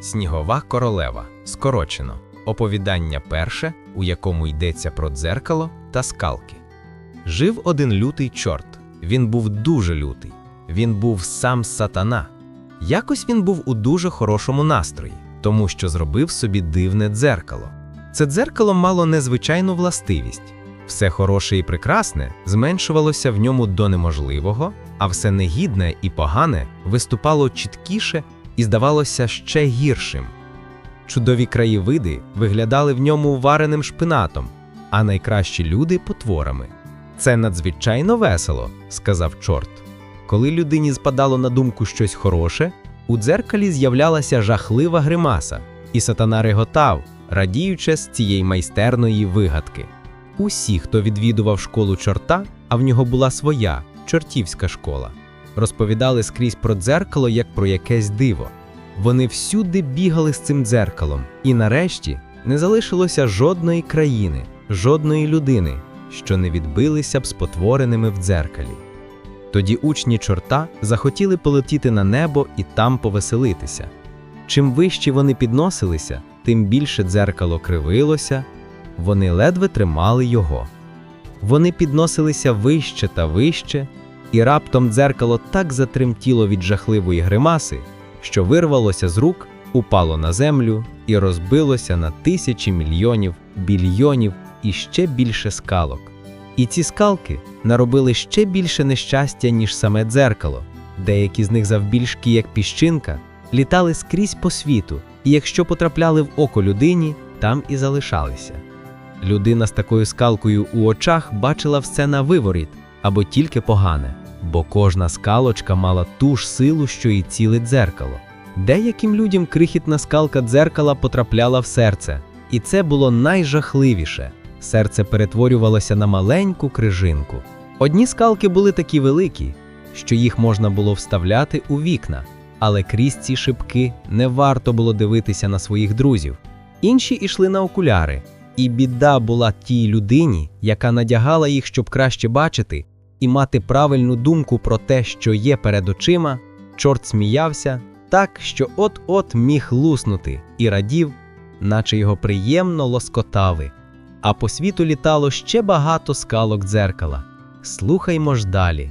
Снігова королева. Скорочено. Оповідання перше, у якому йдеться про дзеркало та скалки. Жив один лютий чорт. Він був дуже лютий. Він був сам сатана. Якось він був у дуже хорошому настрої, тому що зробив собі дивне дзеркало. Це дзеркало мало незвичайну властивість. Все хороше і прекрасне зменшувалося в ньому до неможливого, а все негідне і погане виступало чіткіше і здавалося ще гіршим. Чудові краєвиди виглядали в ньому вареним шпинатом, а найкращі люди потворами. Це надзвичайно весело, сказав чорт. Коли людині спадало на думку щось хороше, у дзеркалі з'являлася жахлива гримаса, і сатана реготав, радіючи з цієї майстерної вигадки. Усі, хто відвідував школу чорта, а в нього була своя чортівська школа, розповідали скрізь про дзеркало як про якесь диво. Вони всюди бігали з цим дзеркалом, і нарешті не залишилося жодної країни, жодної людини, що не відбилися б спотвореними в дзеркалі. Тоді учні чорта захотіли полетіти на небо і там повеселитися. Чим вище вони підносилися, тим більше дзеркало кривилося, вони ледве тримали його. Вони підносилися вище та вище, і раптом дзеркало так затремтіло від жахливої гримаси, що вирвалося з рук, упало на землю і розбилося на тисячі мільйонів, більйонів і ще більше скалок. І ці скалки наробили ще більше нещастя, ніж саме дзеркало. Деякі з них завбільшки, як піщинка, літали скрізь по світу, і якщо потрапляли в око людині, там і залишалися. Людина з такою скалкою у очах бачила все на виворіт або тільки погане, бо кожна скалочка мала ту ж силу, що і ціле дзеркало. Деяким людям крихітна скалка дзеркала потрапляла в серце, і це було найжахливіше. Серце перетворювалося на маленьку крижинку. Одні скалки були такі великі, що їх можна було вставляти у вікна, але крізь ці шибки не варто було дивитися на своїх друзів. Інші йшли на окуляри, і біда була тій людині, яка надягала їх, щоб краще бачити, і мати правильну думку про те, що є перед очима. Чорт сміявся так, що от-от міг луснути, і радів, наче його приємно лоскотали. А по світу літало ще багато скалок дзеркала. Слухаймо ж далі.